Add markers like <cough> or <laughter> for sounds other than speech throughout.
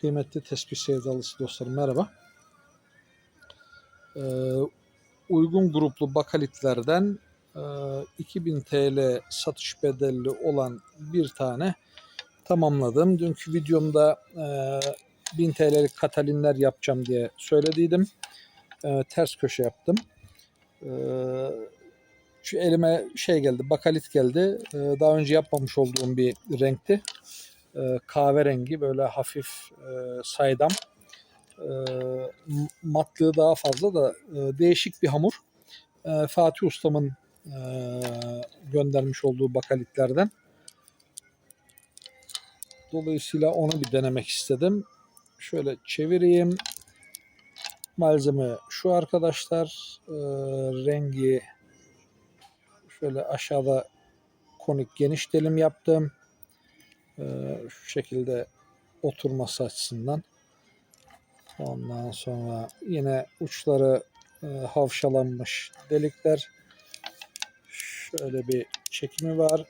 Kıymetli tespih sevdalısı dostlarım merhaba. Ee, uygun gruplu bakalitlerden e, 2000 TL satış bedelli olan bir tane tamamladım. Dünkü videomda e, 1000 TL'lik katalinler yapacağım diye söylediydim. E, ters köşe yaptım. E, şu elime şey geldi, bakalit geldi. E, daha önce yapmamış olduğum bir renkti e, kahverengi böyle hafif e, saydam e, matlığı daha fazla da e, değişik bir hamur. E, Fatih Ustam'ın e, göndermiş olduğu bakalitlerden. Dolayısıyla onu bir denemek istedim. Şöyle çevireyim. Malzeme şu arkadaşlar. E, rengi şöyle aşağıda konik geniş dilim yaptım. Ee, şu şekilde oturması açısından. Ondan sonra yine uçları e, havşalanmış delikler. Şöyle bir çekimi var.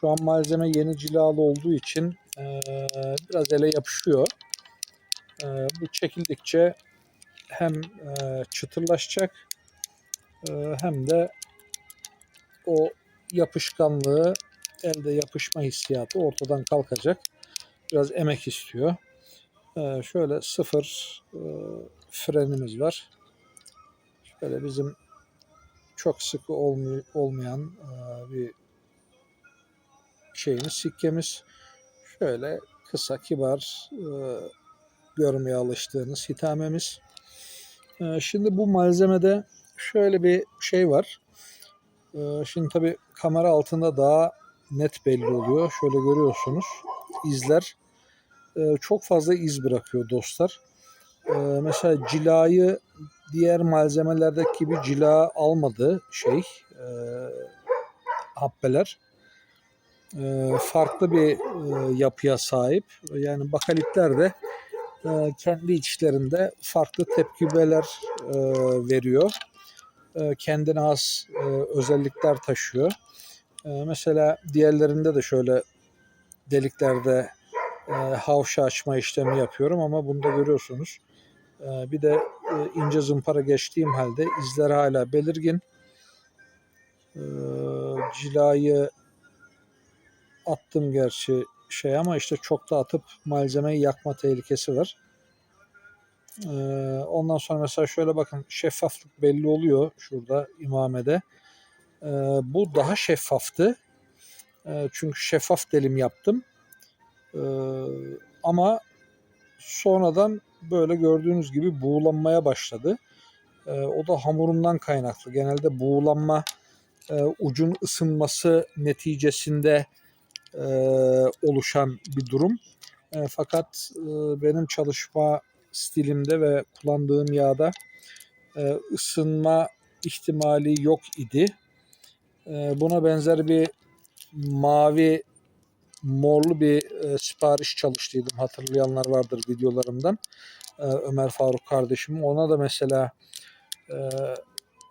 Şu an malzeme yeni cilalı olduğu için e, biraz ele yapışıyor. E, bu çekildikçe hem çıtırlaşacak hem de o yapışkanlığı elde yapışma hissiyatı ortadan kalkacak. Biraz emek istiyor. Ee, şöyle sıfır e, frenimiz var. Şöyle bizim çok sıkı olmay- olmayan e, bir şeyimiz, sikkemiz. Şöyle kısa, kibar, e, görmeye alıştığınız hitamemiz. E, şimdi bu malzemede şöyle bir şey var. E, şimdi tabii kamera altında daha net belli oluyor. Şöyle görüyorsunuz izler e, çok fazla iz bırakıyor dostlar. E, mesela cilayı diğer malzemelerdeki gibi cila almadı şey e, happeler. Farklı bir yapıya sahip. Yani bakalitler de kendi içlerinde farklı tepkimeler e, veriyor. Kendine has özellikler taşıyor. Ee, mesela diğerlerinde de şöyle deliklerde e, havşa açma işlemi yapıyorum ama bunda görüyorsunuz. E, bir de e, ince zımpara geçtiğim halde izler hala belirgin. E, cilayı attım gerçi şey ama işte çok da atıp malzemeyi yakma tehlikesi var. E, ondan sonra mesela şöyle bakın şeffaflık belli oluyor şurada imamede. Ee, bu daha şeffaftı. Ee, çünkü şeffaf delim yaptım. Ee, ama sonradan böyle gördüğünüz gibi buğulanmaya başladı. Ee, o da hamurundan kaynaklı. Genelde buğulanma e, ucun ısınması neticesinde e, oluşan bir durum. E, fakat e, benim çalışma stilimde ve kullandığım yağda e, ısınma ihtimali yok idi. Ee, Buna benzer bir mavi morlu bir e, sipariş çalıştıydım. Hatırlayanlar vardır videolarımdan. Ee, Ömer Faruk kardeşim. Ona da mesela e,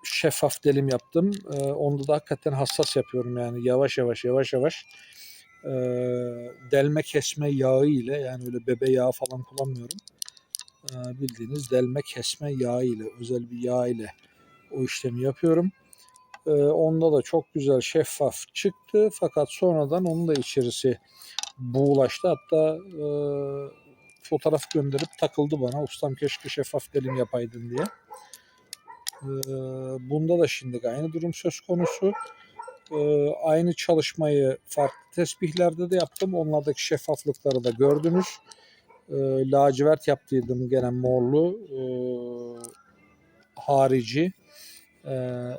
şeffaf delim yaptım. Ee, Onda da hakikaten hassas yapıyorum yani yavaş yavaş yavaş yavaş e, delme kesme yağı ile yani öyle bebe yağı falan kullanmıyorum. Ee, Bildiğiniz delme kesme yağı ile özel bir yağ ile o işlemi yapıyorum. Ee, onda da çok güzel şeffaf çıktı fakat sonradan onun da içerisi buğulaştı. Hatta e, fotoğraf gönderip takıldı bana. Ustam keşke şeffaf delim yapaydın diye. Ee, bunda da şimdi aynı durum söz konusu. Ee, aynı çalışmayı farklı tesbihlerde de yaptım. Onlardaki şeffaflıkları da gördünüz. Ee, lacivert yaptıydım gene morlu. Ee, harici. Ee,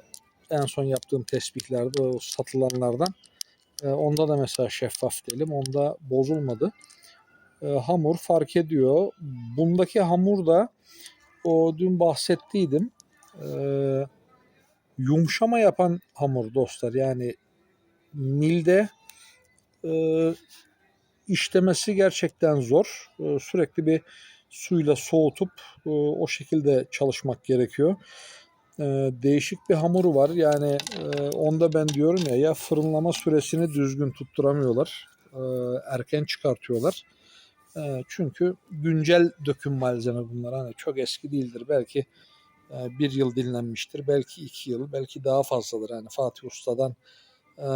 en son yaptığım tesbihlerde o satılanlardan. E, onda da mesela şeffaf diyelim. Onda bozulmadı. E, hamur fark ediyor. Bundaki hamur da o dün bahsettiydim. E, yumuşama yapan hamur dostlar. Yani milde e, işlemesi gerçekten zor. E, sürekli bir suyla soğutup e, o şekilde çalışmak gerekiyor e, değişik bir hamuru var. Yani e, onda ben diyorum ya ya fırınlama süresini düzgün tutturamıyorlar. E, erken çıkartıyorlar. E, çünkü güncel döküm malzeme bunlar. Hani çok eski değildir. Belki e, bir yıl dinlenmiştir. Belki iki yıl. Belki daha fazladır. Yani Fatih Usta'dan e,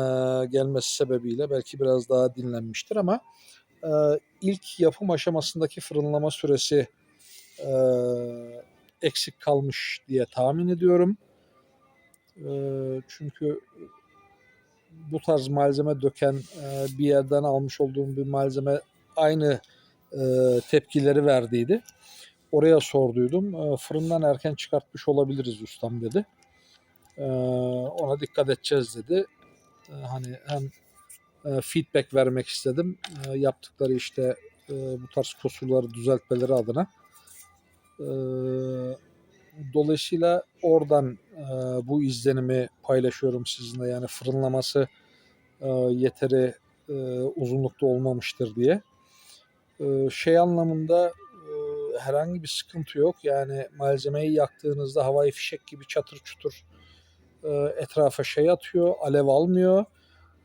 gelmesi sebebiyle belki biraz daha dinlenmiştir ama e, ilk yapım aşamasındaki fırınlama süresi e, eksik kalmış diye tahmin ediyorum. E, çünkü bu tarz malzeme döken e, bir yerden almış olduğum bir malzeme aynı e, tepkileri verdiydi. Oraya sorduydum. E, fırından erken çıkartmış olabiliriz ustam dedi. Ona dikkat edeceğiz dedi. Hani hem feedback vermek istedim. Yaptıkları işte bu tarz kusurları düzeltmeleri adına. E, dolayısıyla oradan e, bu izlenimi paylaşıyorum sizinle. Yani fırınlaması e, yeteri e, uzunlukta olmamıştır diye. E, şey anlamında e, herhangi bir sıkıntı yok. Yani malzemeyi yaktığınızda havai fişek gibi çatır çutur e, etrafa şey atıyor, alev almıyor.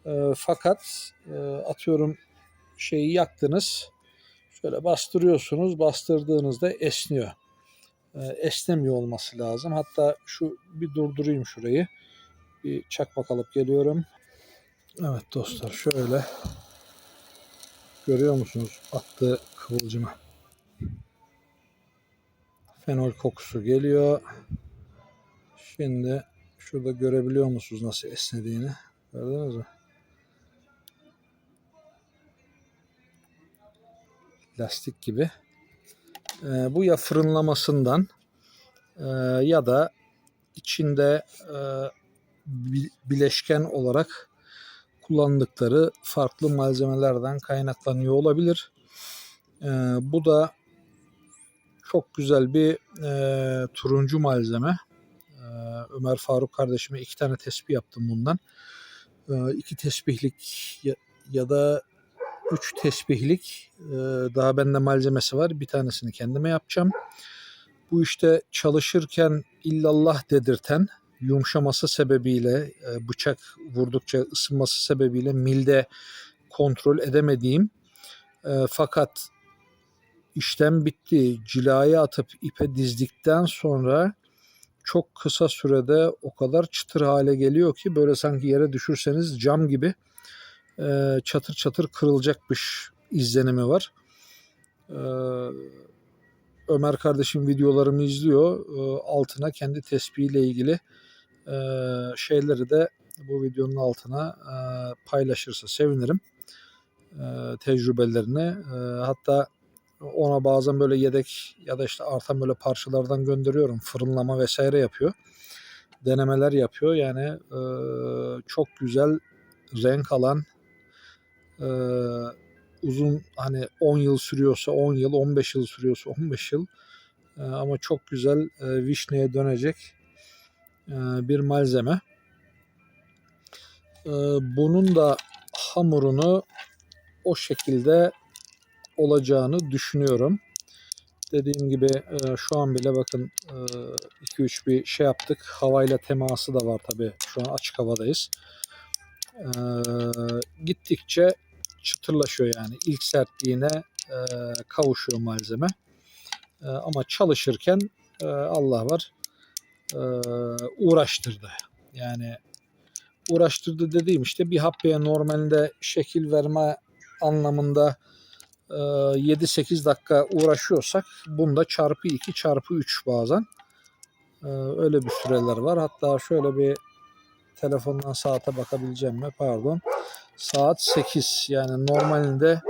E, fakat e, atıyorum şeyi yaktınız, şöyle bastırıyorsunuz, bastırdığınızda esniyor. E, esnemiyor olması lazım. Hatta şu bir durdurayım şurayı. Bir çakmak alıp geliyorum. Evet dostlar şöyle görüyor musunuz attığı kıvılcımı? Fenol kokusu geliyor. Şimdi şurada görebiliyor musunuz nasıl esnediğini? Gördünüz mü? Lastik gibi. Ee, bu ya fırınlamasından e, ya da içinde e, bi- bileşken olarak kullandıkları farklı malzemelerden kaynaklanıyor olabilir. Ee, bu da çok güzel bir e, turuncu malzeme. Ee, Ömer Faruk kardeşime iki tane tesbih yaptım bundan. Ee, iki tesbihlik ya, ya da üç tesbihlik e, daha bende malzemesi var. Bir tanesini kendime yapacağım. Bu işte çalışırken illallah dedirten yumuşaması sebebiyle e, bıçak vurdukça ısınması sebebiyle milde kontrol edemediğim e, fakat işlem bitti cilayı atıp ipe dizdikten sonra çok kısa sürede o kadar çıtır hale geliyor ki böyle sanki yere düşürseniz cam gibi e, çatır çatır kırılacakmış izlenimi var. E, Ömer kardeşim videolarımı izliyor. E, altına kendi tespihiyle ilgili e, şeyleri de bu videonun altına e, paylaşırsa sevinirim. E, tecrübelerini. E, hatta ona bazen böyle yedek ya da işte artan böyle parçalardan gönderiyorum. Fırınlama vesaire yapıyor. Denemeler yapıyor. Yani e, çok güzel renk alan e, uzun hani 10 yıl sürüyorsa 10 yıl, 15 yıl sürüyorsa 15 yıl e, ama çok güzel e, vişneye dönecek e, bir malzeme. E, bunun da hamurunu o şekilde olacağını düşünüyorum. Dediğim gibi e, şu an bile bakın 2-3 bir şey yaptık. Havayla teması da var tabii. Şu an açık havadayız. E, gittikçe çıtırlaşıyor yani. İlk sertliğine e, kavuşuyor malzeme. E, ama çalışırken e, Allah var e, uğraştırdı. Yani uğraştırdı dediğim işte bir habbeye normalde şekil verme anlamında e, 7-8 dakika uğraşıyorsak bunda çarpı 2 çarpı 3 bazen. E, öyle bir süreler var. Hatta şöyle bir telefondan saate bakabileceğim mi? Pardon. Saat 8 yani normalinde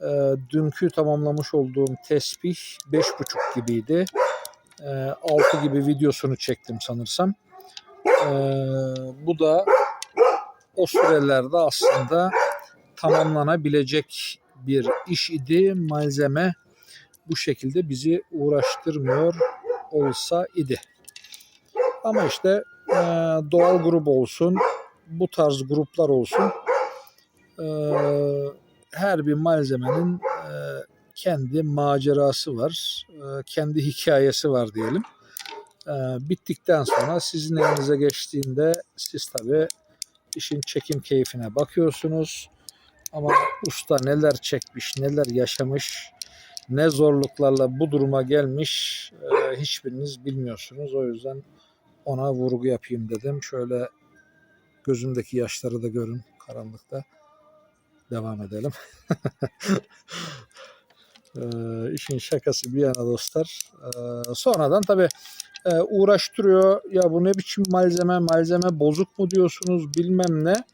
e, dünkü tamamlamış olduğum tesbih 5.30 gibiydi. E, 6 gibi videosunu çektim sanırsam. E, bu da o sürelerde aslında tamamlanabilecek bir iş idi. Malzeme bu şekilde bizi uğraştırmıyor olsa idi. Ama işte e, doğal grup olsun, bu tarz gruplar olsun. E, her bir malzemenin e, kendi macerası var, e, kendi hikayesi var diyelim. E, bittikten sonra sizin elinize geçtiğinde siz tabii işin çekim keyfine bakıyorsunuz. Ama usta neler çekmiş, neler yaşamış, ne zorluklarla bu duruma gelmiş e, hiçbiriniz bilmiyorsunuz. O yüzden ona vurgu yapayım dedim. Şöyle gözümdeki yaşları da görün karanlıkta. Devam edelim. <laughs> e, işin şakası bir yana dostlar. E, sonradan tabii e, uğraştırıyor. Ya bu ne biçim malzeme, malzeme bozuk mu diyorsunuz bilmem ne.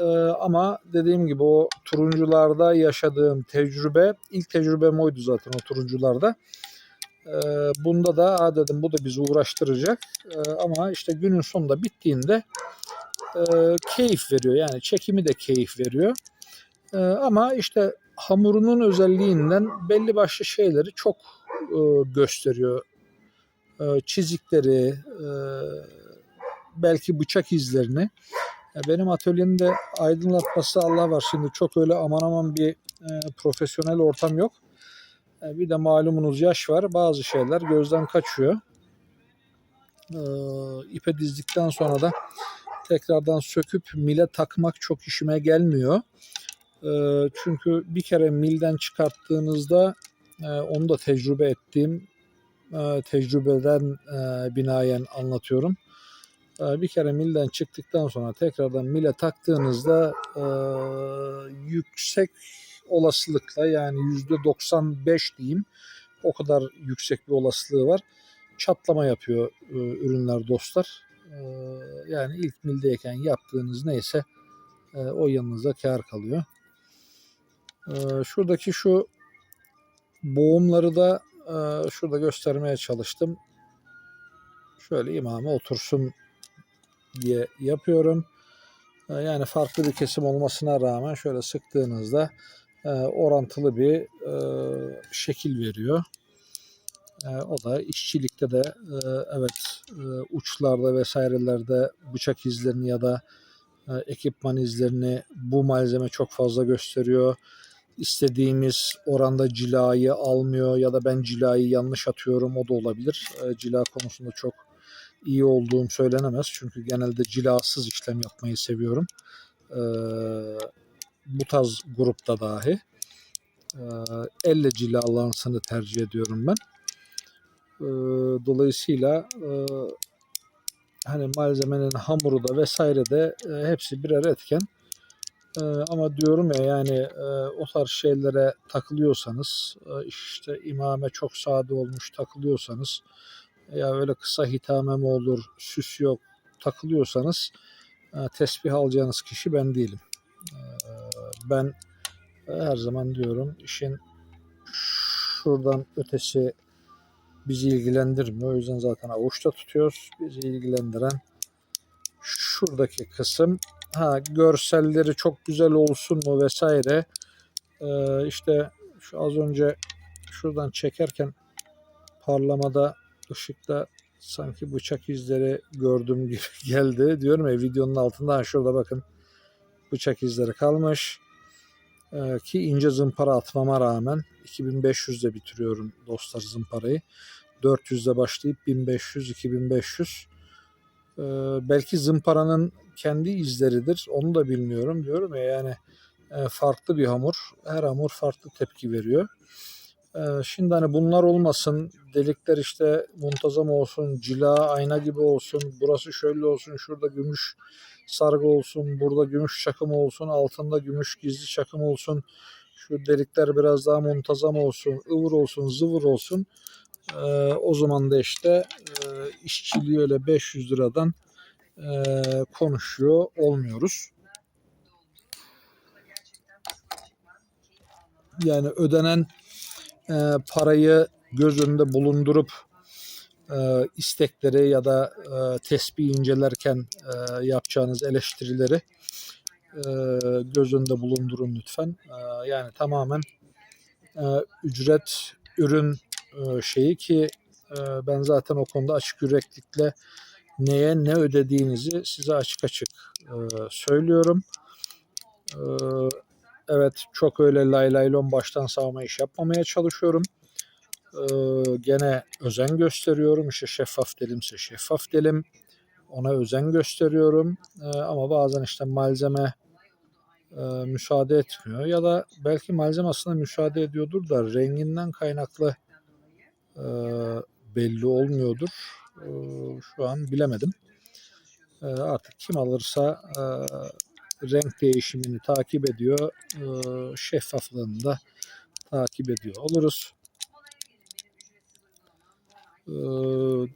E, ama dediğim gibi o turuncularda yaşadığım tecrübe, ilk tecrübem oydu zaten o turuncularda. E, bunda da ha dedim bu da bizi uğraştıracak. E, ama işte günün sonunda bittiğinde e, keyif veriyor. Yani çekimi de keyif veriyor. E, ama işte hamurunun özelliğinden belli başlı şeyleri çok e, gösteriyor. E, çizikleri, e, belki bıçak izlerini. Benim atölyemde aydınlatması Allah var. Şimdi çok öyle aman aman bir e, profesyonel ortam yok. E, bir de malumunuz yaş var. Bazı şeyler gözden kaçıyor. E, ipe dizdikten sonra da tekrardan söküp mile takmak çok işime gelmiyor. E, çünkü bir kere milden çıkarttığınızda e, onu da tecrübe ettiğim e, tecrübeden e, binaen anlatıyorum. Bir kere milden çıktıktan sonra tekrardan mile taktığınızda yüksek olasılıkla yani yüzde 95 diyeyim o kadar yüksek bir olasılığı var. Çatlama yapıyor ürünler dostlar. Yani ilk mildeyken yaptığınız neyse o yanınıza kar kalıyor. E, şuradaki şu boğumları da e, şurada göstermeye çalıştım. Şöyle imama otursun diye yapıyorum. E, yani farklı bir kesim olmasına rağmen şöyle sıktığınızda e, orantılı bir e, şekil veriyor. E, o da işçilikte de e, evet e, uçlarda vesairelerde bıçak izlerini ya da e, ekipman izlerini bu malzeme çok fazla gösteriyor. İstediğimiz oranda cilayı almıyor ya da ben cilayı yanlış atıyorum o da olabilir. E, cila konusunda çok iyi olduğum söylenemez. Çünkü genelde cilasız işlem yapmayı seviyorum. Ee, bu tarz grupta dahi. Ee, elle cilalansını tercih ediyorum ben. Ee, dolayısıyla e, hani malzemenin hamuru da vesaire de e, hepsi birer etken. E, ama diyorum ya yani e, o tarz şeylere takılıyorsanız e, işte imame çok sade olmuş takılıyorsanız ya öyle kısa hitame mi olur, süs yok takılıyorsanız e, tesbih alacağınız kişi ben değilim. E, ben her zaman diyorum işin şuradan ötesi bizi ilgilendirmiyor. O yüzden zaten avuçta tutuyoruz. Bizi ilgilendiren şuradaki kısım. Ha görselleri çok güzel olsun mu vesaire. Ee, işte şu az önce şuradan çekerken parlamada ışıkta sanki bıçak izleri gördüm gibi <laughs> geldi. Diyorum ya videonun altında ha şurada bakın bıçak izleri kalmış. Ee, ki ince zımpara atmama rağmen 2500'de bitiriyorum dostlar zımparayı. 400'de başlayıp 1500-2500. Ee, belki zımparanın kendi izleridir. Onu da bilmiyorum diyorum ya yani e, farklı bir hamur. Her hamur farklı tepki veriyor. Ee, şimdi hani bunlar olmasın, delikler işte muntazam olsun, cila ayna gibi olsun, burası şöyle olsun, şurada gümüş sargı olsun, burada gümüş çakım olsun, altında gümüş gizli çakım olsun, şu delikler biraz daha muntazam olsun, ıvır olsun, zıvır olsun. Ee, o zaman da işte e, işçiliği öyle 500 liradan e, konuşuyor olmuyoruz. Yani ödenen e, parayı göz önünde bulundurup e, istekleri ya da e, tesbih incelerken e, yapacağınız eleştirileri e, göz önünde bulundurun lütfen. E, yani tamamen e, ücret ürün e, şeyi ki e, ben zaten o konuda açık yüreklikle neye ne ödediğinizi size açık açık e, söylüyorum. E, evet çok öyle lay laylon baştan sağma iş yapmamaya çalışıyorum. Ee, gene özen gösteriyorum. İşte şeffaf delimse şeffaf delim. Ona özen gösteriyorum. Ee, ama bazen işte malzeme e, müsaade etmiyor ya da belki malzeme aslında müsaade ediyordur da renginden kaynaklı e, belli olmuyordur. E, şu an bilemedim. E, artık kim alırsa e, renk değişimini takip ediyor, e, şeffaflığını da takip ediyor oluruz.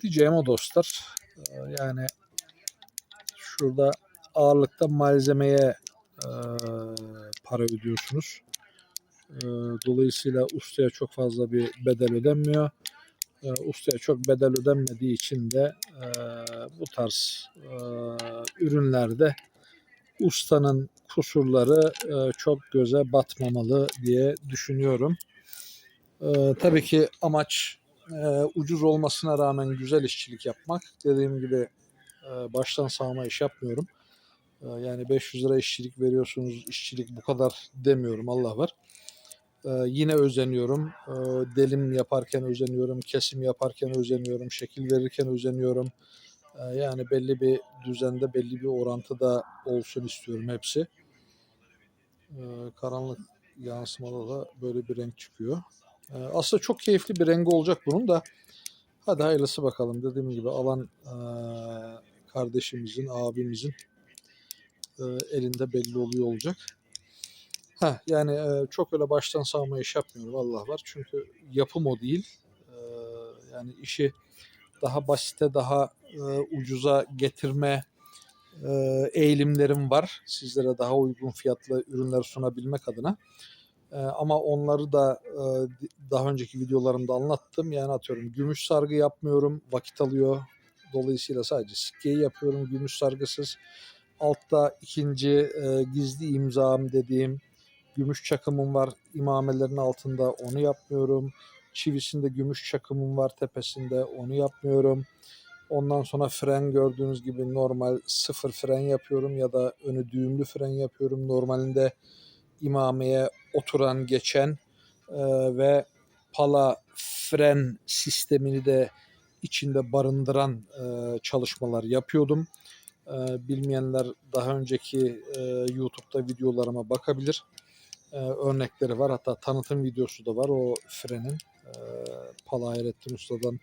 Diyeceğim o dostlar. E, yani şurada ağırlıkta malzemeye e, para ödüyorsunuz. Dolayısıyla ustaya çok fazla bir bedel ödenmiyor. E, ustaya çok bedel ödenmediği için de e, bu tarz e, ürünlerde ustanın kusurları e, çok göze batmamalı diye düşünüyorum. E, tabii ki amaç e, ucuz olmasına rağmen güzel işçilik yapmak. Dediğim gibi e, baştan sağma iş yapmıyorum. E, yani 500 lira işçilik veriyorsunuz, işçilik bu kadar demiyorum Allah var. Yine özeniyorum. Delim yaparken özeniyorum, kesim yaparken özeniyorum, şekil verirken özeniyorum. Yani belli bir düzende, belli bir orantıda olsun istiyorum hepsi. Karanlık yansımada da böyle bir renk çıkıyor. Aslında çok keyifli bir rengi olacak bunun da. Hadi hayırlısı bakalım. Dediğim gibi alan kardeşimizin, abimizin elinde belli oluyor olacak. Ha yani e, çok öyle baştan sağma iş yapmıyorum Allah var. Çünkü yapım o değil. E, yani işi daha basite, daha e, ucuza getirme e, eğilimlerim var. Sizlere daha uygun fiyatlı ürünler sunabilmek adına. E, ama onları da e, daha önceki videolarımda anlattım. Yani atıyorum gümüş sargı yapmıyorum. Vakit alıyor. Dolayısıyla sadece sikkeyi yapıyorum gümüş sargısız. Altta ikinci e, gizli imzam dediğim gümüş çakımım var imamelerin altında onu yapmıyorum. Çivisinde gümüş çakımım var tepesinde onu yapmıyorum. Ondan sonra fren gördüğünüz gibi normal sıfır fren yapıyorum ya da önü düğümlü fren yapıyorum. Normalinde imameye oturan geçen e, ve pala fren sistemini de içinde barındıran e, çalışmalar yapıyordum. E, bilmeyenler daha önceki e, YouTube'da videolarıma bakabilir. E, örnekleri var. Hatta tanıtım videosu da var o frenin. E, Pala Hayrettin Usta'dan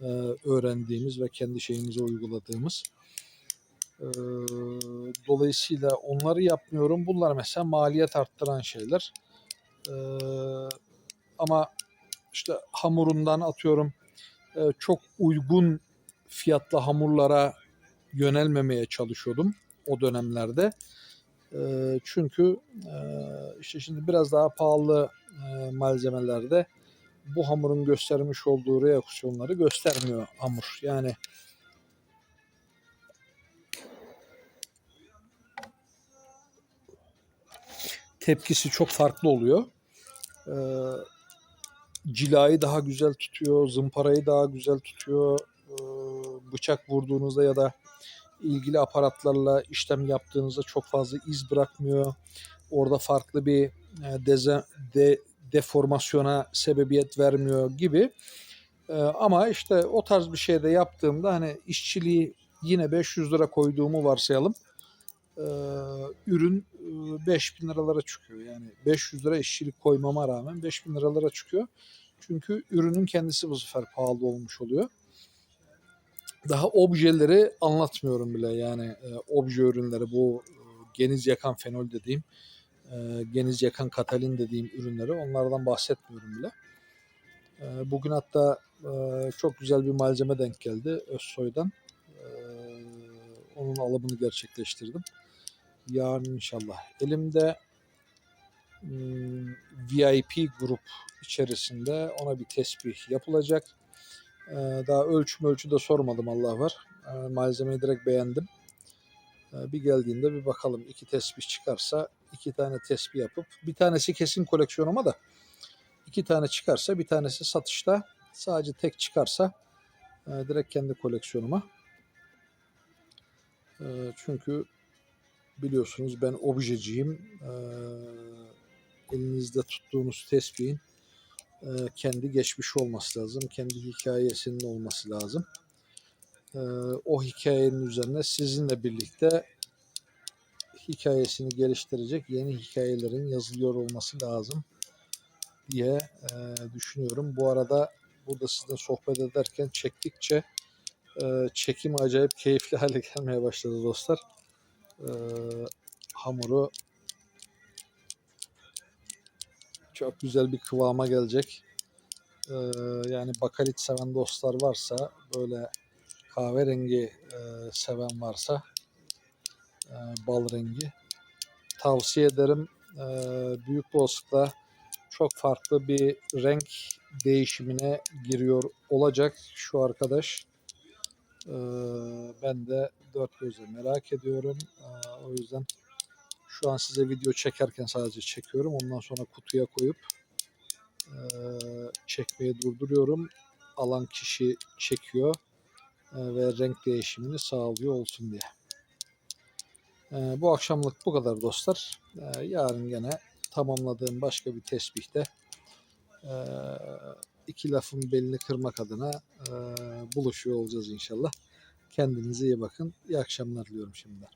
e, öğrendiğimiz ve kendi şeyimize uyguladığımız. E, dolayısıyla onları yapmıyorum. Bunlar mesela maliyet arttıran şeyler. E, ama işte hamurundan atıyorum e, çok uygun fiyatlı hamurlara yönelmemeye çalışıyordum o dönemlerde. E, çünkü e, işte şimdi biraz daha pahalı e, malzemelerde bu hamurun göstermiş olduğu reaksiyonları göstermiyor hamur. Yani tepkisi çok farklı oluyor. Ee, cilayı daha güzel tutuyor, zımparayı daha güzel tutuyor. Ee, bıçak vurduğunuzda ya da ilgili aparatlarla işlem yaptığınızda çok fazla iz bırakmıyor. Orada farklı bir e, deze, de, deformasyona sebebiyet vermiyor gibi. Ee, ama işte o tarz bir şeyde yaptığımda hani işçiliği yine 500 lira koyduğumu varsayalım. Ee, ürün e, 5000 liralara çıkıyor. Yani 500 lira işçilik koymama rağmen 5000 liralara çıkıyor. Çünkü ürünün kendisi bu sefer pahalı olmuş oluyor. Daha objeleri anlatmıyorum bile yani e, obje ürünleri bu e, geniz yakan fenol dediğim e, geniz yakan katalin dediğim ürünleri onlardan bahsetmiyorum bile. E, bugün hatta e, çok güzel bir malzeme denk geldi Özsoy'dan. E, onun alımını gerçekleştirdim. Yarın inşallah. Elimde hmm, VIP grup içerisinde ona bir tesbih yapılacak. E, daha ölçüm ölçü de sormadım Allah var. E, malzemeyi direkt beğendim. E, bir geldiğinde bir bakalım iki tesbih çıkarsa iki tane tesbih yapıp bir tanesi kesin koleksiyonuma da iki tane çıkarsa bir tanesi satışta sadece tek çıkarsa e, direkt kendi koleksiyonuma. Çünkü biliyorsunuz ben objeciyim. Elinizde tuttuğunuz tespihin e, kendi geçmiş olması lazım. Kendi hikayesinin olması lazım. E, o hikayenin üzerine sizinle birlikte hikayesini geliştirecek yeni hikayelerin yazılıyor olması lazım diye e, düşünüyorum. Bu arada burada sizinle sohbet ederken çektikçe e, çekim acayip keyifli <laughs> hale gelmeye başladı dostlar. E, hamuru çok güzel bir kıvama gelecek. E, yani bakalit seven dostlar varsa böyle kahverengi e, seven varsa e, bal rengi tavsiye ederim. E, büyük Bozkır'da çok farklı bir renk değişimine giriyor olacak şu arkadaş. E, ben de dört gözle merak ediyorum. E, o yüzden şu an size video çekerken sadece çekiyorum. Ondan sonra kutuya koyup e, çekmeyi durduruyorum. Alan kişi çekiyor e, ve renk değişimini sağlıyor olsun diye. E, bu akşamlık bu kadar dostlar. E, yarın gene tamamladığım başka bir tesbihte e, iki lafın belini kırmak adına e, buluşuyor olacağız inşallah. Kendinize iyi bakın. İyi akşamlar diliyorum şimdiden.